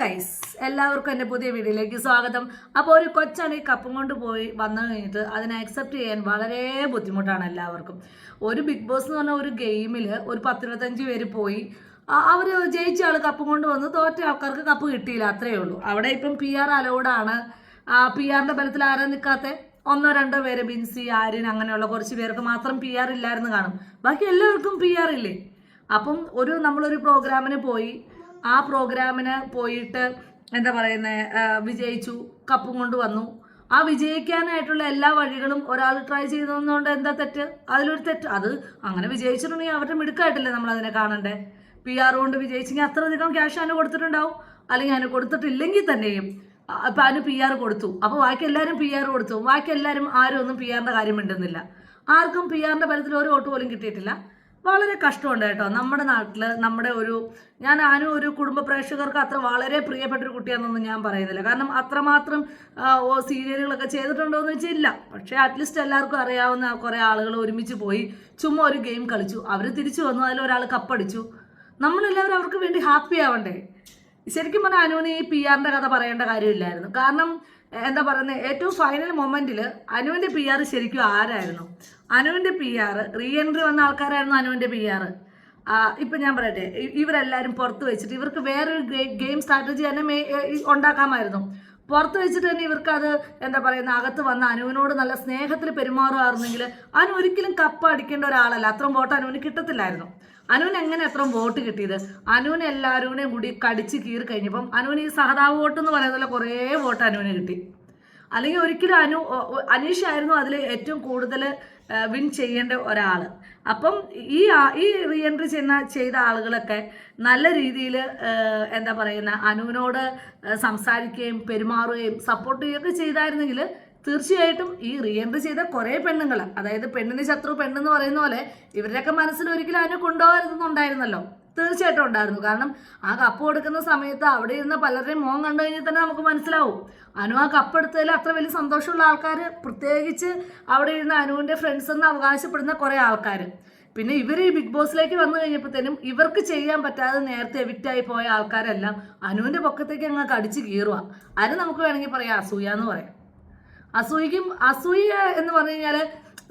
Guys എല്ലാവർക്കും എന്റെ പുതിയ വീഡിയോയിലേക്ക് സ്വാഗതം. അപ്പോൾ ഒരു കൊച്ചാണ് ഈ കപ്പും കൊണ്ട് പോയി വന്നു കഴിഞ്ഞിട്ട് അതിനെ അക്സെപ്റ്റ് ചെയ്യാൻ വളരെ ബുദ്ധിമുട്ടാണ് എല്ലാവർക്കും. ഒരു ബിഗ് ബോസ് എന്ന് പറഞ്ഞ ഒരു ഗെയിമിൽ ഒരു പത്തിരുപത്തഞ്ച് പേര് പോയി. അവർ ജയിച്ച ആൾ കപ്പും കൊണ്ട് വന്ന് തോറ്റ ആൾക്കാർക്ക് കപ്പ് കിട്ടിയില്ല അത്രയേ ഉള്ളൂ. അവിടെ ഇപ്പം പി ആർ അലൗഡാണ് പി ആറിന്റെ ബലത്തിൽ ആരെ നിൽക്കാത്ത ഒന്നോ രണ്ടോ പേര് ബിൻസി ആര്യൻ അങ്ങനെയുള്ള കുറച്ച് പേർക്ക് മാത്രം പി ആർ ഇല്ലായിരുന്നു കാണും. ബാക്കി എല്ലാവർക്കും പി ആർ ഇല്ലേ? അപ്പം ഒരു നമ്മളൊരു പ്രോഗ്രാമിന് പോയി. ആ പ്രോഗ്രാമിന് പോയിട്ട് എന്താ പറയുന്നത് വിജയിച്ചു കപ്പും കൊണ്ട് വന്നു. ആ വിജയിക്കാനായിട്ടുള്ള എല്ലാ വഴികളും ഒരാൾ ട്രൈ ചെയ്തതുകൊണ്ട് എന്താ തെറ്റ്? അതിലൊരു തെറ്റ്. അത് അങ്ങനെ വിജയിച്ചിട്ടുണ്ടെങ്കിൽ അവരുടെ മിടുക്കായിട്ടല്ലേ നമ്മൾ അതിനെ കാണണ്ടേ? പി ആർ കൊണ്ട് വിജയിച്ചെങ്കിൽ അത്രയധികം ക്യാഷ് അതിന് കൊടുത്തിട്ടുണ്ടാവും. അല്ലെങ്കിൽ അതിന് കൊടുത്തിട്ടില്ലെങ്കിൽ തന്നെയും അപ്പം അതിന് പി ആർ കൊടുത്തു. അപ്പോൾ ബാക്കി എല്ലാവരും പി ആർ കൊടുത്തു. ബാക്കി എല്ലാവരും ആരും ഒന്നും പി ആറിന്റെ കാര്യം മിണ്ടുന്നില്ല. ആർക്കും പി ആറിന്റെ ബലത്തിൽ ഒരു വോട്ട് പോലും കിട്ടിയിട്ടില്ല. വളരെ കഷ്ടമുണ്ട് കേട്ടോ. നമ്മുടെ നാട്ടിൽ നമ്മുടെ ഒരു ഞാൻ ആനും ഒരു കുടുംബ പ്രേക്ഷകർക്ക് അത്ര വളരെ പ്രിയപ്പെട്ട ഒരു കുട്ടിയാണെന്നൊന്നും ഞാൻ പറയുന്നില്ല. കാരണം അത്രമാത്രം ഓ സീരിയലുകളൊക്കെ ചെയ്തിട്ടുണ്ടോ എന്ന് വെച്ചാൽ പക്ഷേ അറ്റ്ലീസ്റ്റ് എല്ലാവർക്കും അറിയാവുന്ന കുറേ ആളുകൾ ഒരുമിച്ച് പോയി ചുമ്മാ ഒരു ഗെയിം കളിച്ചു. അവർ തിരിച്ചു വന്നു അതിൽ ഒരാൾ കപ്പടിച്ചു നമ്മളെല്ലാവരും അവർക്ക് വേണ്ടി ഹാപ്പി ആവണ്ടേ? ശരിക്കും പറഞ്ഞാൽ അനുവിന് ഈ പി ആറിന്റെ കഥ പറയേണ്ട കാര്യമില്ലായിരുന്നു. കാരണം എന്താ പറയുന്നത് ഏറ്റവും ഫൈനൽ മൊമെന്റിൽ അനുവിന്റെ പി ആർ ശരിക്കും ആരായിരുന്നു? അനുവിന്റെ പി ആർ റീ എൻട്രി വന്ന ആൾക്കാരായിരുന്നു അനുവിന്റെ പി ആർ ഇപ്പം ഞാൻ പറയട്ടെ ഇവരെല്ലാവരും പുറത്ത് വെച്ചിട്ട് ഇവർക്ക് വേറൊരു ഗെയിം സ്ട്രാറ്റജി തന്നെ ഉണ്ടാക്കാമായിരുന്നു. പുറത്ത് വെച്ചിട്ട് തന്നെ ഇവർക്ക് അത് എന്താ പറയുന്ന അകത്ത് വന്ന അനുവിനോട് നല്ല സ്നേഹത്തിൽ പെരുമാറുമായിരുന്നെങ്കിൽ അനു ഒരിക്കലും കപ്പ് അടിക്കേണ്ട ഒരാളല്ല. അത്രയും വോട്ട് അനുവിന് കിട്ടത്തില്ലായിരുന്നു. അനുവിന് എങ്ങനെ അത്രയും വോട്ട് കിട്ടിയത്? അനുവിന് എല്ലാവരുടെയും കൂടി കടിച്ച് കീറി കഴിഞ്ഞപ്പം അനുവിന് ഈ സഹതാവ് വോട്ട് എന്ന് പറയുന്നതുപോലെ കുറേ വോട്ട് അനുവിന് കിട്ടി. അല്ലെങ്കിൽ ഒരിക്കലും അനു ഒ- ഒ- അനീഷ് ആയിരുന്നു അതിൽ ഏറ്റവും കൂടുതൽ വിൻ ചെയ്യേണ്ട ഒരാൾ അപ്പം ഈ ഈ റീ എൻട്രി ചെയ്യുന്ന ചെയ്ത ആളുകളൊക്കെ നല്ല രീതിയിൽ എന്താ പറയുന്ന അനുവിനോട് സംസാരിക്കുകയും പെരുമാറുകയും സപ്പോർട്ട് ചെയ്യുകയൊക്കെ ചെയ്തായിരുന്നെങ്കിൽ തീർച്ചയായിട്ടും ഈ റീ എൻട്രി ചെയ്ത കുറേ പെണ്ണുങ്ങൾ അതായത് പെണ്ണിന് ശത്രു പെണ്ണെന്ന് പറയുന്ന പോലെ ഇവരുടെയൊക്കെ മനസ്സിൽ ഒരിക്കലും അനു കൊണ്ടുപോകരുതെന്നുണ്ടായിരുന്നല്ലോ. തീർച്ചയായിട്ടും ഉണ്ടായിരുന്നു. കാരണം ആ കപ്പ് കൊടുക്കുന്ന സമയത്ത് അവിടെ ഇരുന്ന പലരുടെയും മോൻ കണ്ടു കഴിഞ്ഞാൽ തന്നെ നമുക്ക് മനസ്സിലാവും. അനു ആ കപ്പ് എടുത്തതിൽ അത്ര വലിയ സന്തോഷമുള്ള ആൾക്കാർ പ്രത്യേകിച്ച് അവിടെ ഇരുന്ന അനുവിന്റെ ഫ്രണ്ട്സ് എന്ന് അവകാശപ്പെടുന്ന കുറേ ആൾക്കാർ പിന്നെ ഇവർ ഈ ബിഗ് ബോസിലേക്ക് വന്നു കഴിഞ്ഞപ്പോഴത്തേനും ഇവർക്ക് ചെയ്യാൻ പറ്റാതെ നേരത്തെ എവിക്റ്റായി പോയ ആൾക്കാരെല്ലാം അനുവിന്റെ പൊക്കത്തേക്ക് അങ്ങ് കടിച്ച് കീറുക അത് നമുക്ക് വേണമെങ്കിൽ പറയാം അസൂയ എന്ന് പറയാം. അസൂയക്കും അസൂയ എന്ന് പറഞ്ഞു കഴിഞ്ഞാൽ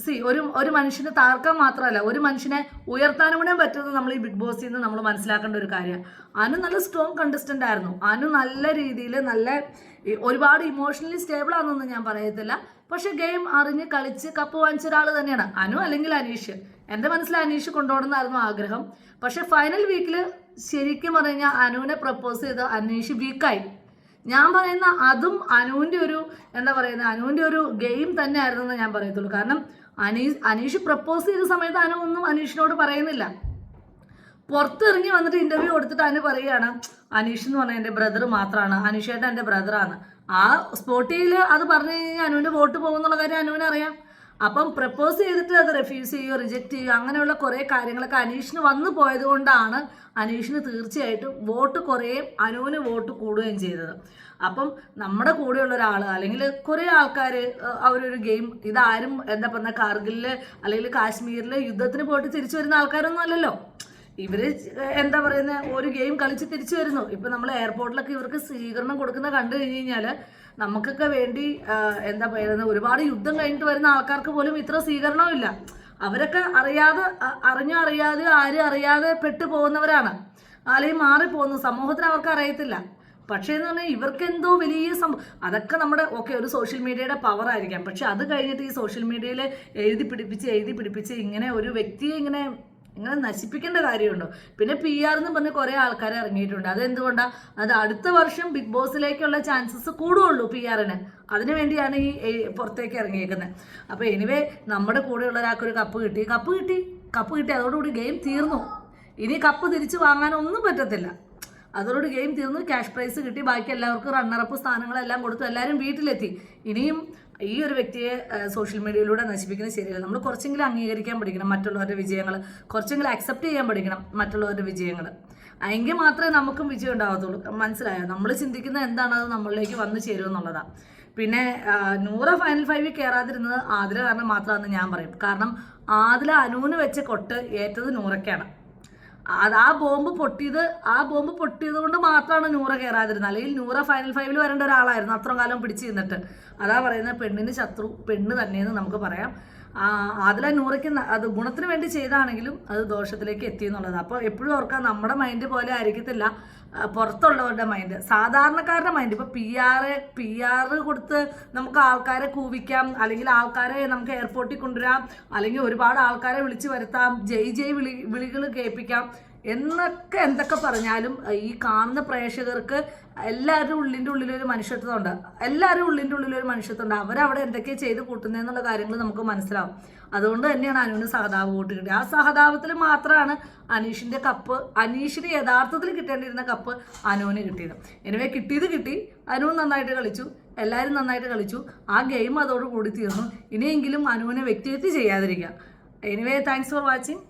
സി ഒരു ഒരു മനുഷ്യനെ താർക്കാൻ മാത്രമല്ല ഒരു മനുഷ്യനെ ഉയർത്താനും കൂടെ പറ്റുന്നത് നമ്മൾ ഈ ബിഗ് ബോസിൽ നിന്ന് നമ്മൾ മനസ്സിലാക്കേണ്ട ഒരു കാര്യമാണ്. അനു നല്ല സ്ട്രോങ് കണ്ടസ്റ്റന്റ് ആയിരുന്നു. അനു നല്ല രീതിയിൽ നല്ല ഒരുപാട് ഇമോഷണലി സ്റ്റേബിൾ ആണെന്നൊന്നും ഞാൻ പറയത്തില്ല. പക്ഷേ ഗെയിം അറിഞ്ഞ് കളിച്ച് കപ്പ് വാങ്ങിച്ച ഒരാൾ തന്നെയാണ്. അനു അല്ലെങ്കിൽ അനീഷ്. എന്റെ മനസ്സിൽ അനീഷ് കൊണ്ടുപോകണമെന്നായിരുന്നു ആഗ്രഹം. പക്ഷേ ഫൈനൽ വീക്കിൽ ശരിക്കും പറഞ്ഞു കഴിഞ്ഞാൽ അനുവിനെ പ്രപ്പോസ് ചെയ്ത് അനീഷ് വീക്കായി ഞാൻ പറയുന്ന അതും അനുവിന്റെ ഒരു എന്താ പറയുന്നത് അനുവിന്റെ ഒരു ഗെയിം തന്നെ ആയിരുന്നെന്ന് ഞാൻ പറയത്തുള്ളൂ. കാരണം അനീഷ് അനീഷ് പ്രപ്പോസ് ചെയ്ത സമയത്ത് അനു ഒന്നും അനീഷിനോട് പറയുന്നില്ല. പുറത്തിറങ്ങി വന്നിട്ട് ഇന്റർവ്യൂ കൊടുത്തിട്ട് അനു പറയുകയാണ് അനീഷ് എന്ന് പറഞ്ഞാൽ എന്റെ ബ്രദർ മാത്രമാണ് അനീഷേട്ടൻ എന്റെ ബ്രദറാണ് ആ സ്പോട്ടിയിൽ അത് പറഞ്ഞു കഴിഞ്ഞാൽ അനുവിന്റെ വോട്ട് പോകുന്നുള്ള കാര്യം അനുവിന് അറിയാം. അപ്പം പ്രപ്പോസ് ചെയ്തിട്ട് അത് റെഫ്യൂസ് ചെയ്യുകയോ റിജക്റ്റ് ചെയ്യുകയോ അങ്ങനെയുള്ള കുറേ കാര്യങ്ങളൊക്കെ അനീഷിന് വന്നു പോയത് കൊണ്ടാണ് അനീഷിന് തീർച്ചയായിട്ടും വോട്ട് കുറേ അനുവിന് വോട്ട് കൂടുകയും ചെയ്തത്. അപ്പം നമ്മുടെ കൂടെയുള്ള ഒരാൾ അല്ലെങ്കിൽ കുറേ ആൾക്കാർ അവരൊരു ഗെയിം ഇതാരും എന്താ പറഞ്ഞ കാർഗിലിൽ അല്ലെങ്കിൽ കാശ്മീരിൽ യുദ്ധത്തിന് പോയിട്ട് തിരിച്ചു വരുന്ന ആൾക്കാരൊന്നും അല്ലല്ലോ. ഇവർ എന്താ പറയുന്ന ഒരു ഗെയിം കളിച്ച് തിരിച്ചു വരുന്നു. ഇപ്പൊ നമ്മൾ എയർപോർട്ടിലൊക്കെ ഇവർക്ക് സ്വീകരണം കൊടുക്കുന്ന കണ്ടു കഴിഞ്ഞ് കഴിഞ്ഞാൽ നമുക്കൊക്കെ വേണ്ടി എന്താ പറയുന്നത് ഒരുപാട് യുദ്ധം കഴിഞ്ഞിട്ട് വരുന്ന ആൾക്കാർക്ക് പോലും ഇത്ര സ്വീകരണമില്ല അവരൊക്കെ അറിയാതെ അറിഞ്ഞോ അറിയാതെ ആരും അറിയാതെ പെട്ടു പോകുന്നവരാണ്. അല്ലെങ്കിൽ മാറിപ്പോകുന്നു സമൂഹത്തിന് അവർക്ക് അറിയത്തില്ല. പക്ഷേ എന്ന് പറഞ്ഞാൽ ഇവർക്ക് എന്തോ വലിയ സംഭവം അതൊക്കെ നമ്മുടെ ഓക്കെ ഒരു സോഷ്യൽ മീഡിയയുടെ പവർ ആയിരിക്കാം. പക്ഷെ അത് കഴിഞ്ഞിട്ട് ഈ സോഷ്യൽ മീഡിയയിൽ എഴുതി പിടിപ്പിച്ച് എഴുതി പിടിപ്പിച്ച് ഇങ്ങനെ ഒരു വ്യക്തിയെ ഇങ്ങനെ ഇങ്ങനെ നശിപ്പിക്കേണ്ട കാര്യമുണ്ടോ? പിന്നെ പി ആർ എന്ന് പറഞ്ഞ് കുറേ ആൾക്കാർ ഇറങ്ങിയിട്ടുണ്ട്. അതെന്തുകൊണ്ടാണ് അത് അടുത്ത വർഷം ബിഗ് ബോസിലേക്കുള്ള ചാൻസസ് കൂടുകയുള്ളൂ പി ആറിന് അതിനു വേണ്ടിയാണ് ഈ പുറത്തേക്ക് ഇറങ്ങിയേക്കുന്നത്. അപ്പൊ എനിവേ നമ്മുടെ കൂടെയുള്ള ഒരാൾക്കൊരു കപ്പ് കിട്ടി. കപ്പ് കിട്ടി. കപ്പ് കിട്ടി. അതോടുകൂടി ഗെയിം തീർന്നു. ഇനി കപ്പ് തിരിച്ചു വാങ്ങാനൊന്നും പറ്റത്തില്ല. അതോടുകൂടി ഗെയിം തീർന്നു. ക്യാഷ് പ്രൈസ് കിട്ടി. ബാക്കി എല്ലാവർക്കും റണ്ണറപ്പ് സ്ഥാനങ്ങളെല്ലാം കൊടുത്തു. എല്ലാവരും വീട്ടിലെത്തി. ഇനിയും ഈ ഒരു വ്യക്തിയെ സോഷ്യൽ മീഡിയയിലൂടെ നശിപ്പിക്കുന്നത് ശരിയല്ല നമ്മൾ കുറച്ചെങ്കിലും അംഗീകരിക്കാൻ പഠിക്കണം മറ്റുള്ളവരുടെ വിജയങ്ങൾ കുറച്ചെങ്കിലും അക്സെപ്റ്റ് ചെയ്യാൻ പഠിക്കണം മറ്റുള്ളവരുടെ വിജയങ്ങൾ എങ്കിൽ മാത്രമേ നമുക്കും വിജയം ഉണ്ടാകത്തുള്ളൂ മനസ്സിലായോ? നമ്മൾ ചിന്തിക്കുന്നത് എന്താണ്? അത് നമ്മളിലേക്ക് വന്നു ചേരുമെന്നുള്ളതാണ് പിന്നെ നൂറ് ഫൈനൽ ഫൈവിൽ കയറാതിരുന്നത് ആതിര കാരണം മാത്രമാണെന്ന് ഞാൻ പറയും. കാരണം ആതില അനൂന് വെച്ച കൊട്ട് ഏറ്റത് നൂറയ്ക്കാണ്. അത് ആ ബോംബ് പൊട്ടിയത് ആ ബോംബ് പൊട്ടിയത് കൊണ്ട് മാത്രമാണ് നൂറ കയറാതിരുന്നത് അല്ലെങ്കിൽ നൂറ ഫൈനൽ ഫൈവിൽ വരേണ്ട ഒരാളായിരുന്നു അത്രയും കാലം പിടിച്ചു നിന്നിട്ട് അതാ പറയുന്നത് പെണ്ണിന് ശത്രു പെണ്ണ് തന്നെയെന്ന് നമുക്ക് പറയാം. അതിലെ നൂറയ്ക്ക് അത് ഗുണത്തിന് വേണ്ടി ചെയ്താണെങ്കിലും അത് ദോഷത്തിലേക്ക് എത്തി എന്നുള്ളത്. അപ്പോൾ എപ്പോഴും ഓർക്കാം നമ്മുടെ മൈൻഡ് പോലെ ആയിരിക്കത്തില്ല പുറത്തുള്ളവരുടെ മൈൻഡ് സാധാരണക്കാരുടെ മൈൻഡ് ഇപ്പോൾ പി ആർ പി ആർ കൊടുത്ത് നമുക്ക് ആൾക്കാരെ കൂവിക്കാം അല്ലെങ്കിൽ ആൾക്കാരെ നമുക്ക് എയർപോർട്ടിൽ കൊണ്ടുവരാം അല്ലെങ്കിൽ ഒരുപാട് ആൾക്കാരെ വിളിച്ചു വരുത്താം ജയ് ജയ് വിളി വിളികൾ കേൾപ്പിക്കാം. എന്നൊക്കെ എന്തൊക്കെ പറഞ്ഞാലും ഈ കാണുന്ന പ്രേക്ഷകർക്ക് എല്ലാവരുടെ ഉള്ളിന്റെ ഉള്ളിലൊരു ഒരു മനുഷ്യത്വം ഉണ്ട് എല്ലാവരും ഉള്ളിന്റെ ഉള്ളിലൊരു ഒരു മനുഷ്യത്വം ഉണ്ട് അവരവിടെ എന്തൊക്കെയാണ് ചെയ്ത് കൂട്ടുന്നതെന്നുള്ള കാര്യങ്ങൾ നമുക്ക് മനസ്സിലാവും. അതുകൊണ്ട് തന്നെയാണ് അനുവിന് സഹതാപം കൂട്ടി കിട്ടിയത് ആ സഹതാപത്തിൽ മാത്രമാണ് അനീഷിന്റെ കപ്പ് അനീഷിന് യഥാർത്ഥത്തിൽ കിട്ടേണ്ടിയിരുന്ന കപ്പ് അനുവിന് കിട്ടിയത്. എനിവേ കിട്ടിയത് കിട്ടി. അനുവും നന്നായിട്ട് കളിച്ചു. എല്ലാവരും നന്നായിട്ട് കളിച്ചു. ആ ഗെയിം അതോടുകൂടി തീർന്നു. ഇനിയെങ്കിലും അനുവിനെ വ്യക്തിഹത്യ ചെയ്യാതിരിക്കുക. Anyway thanks for watching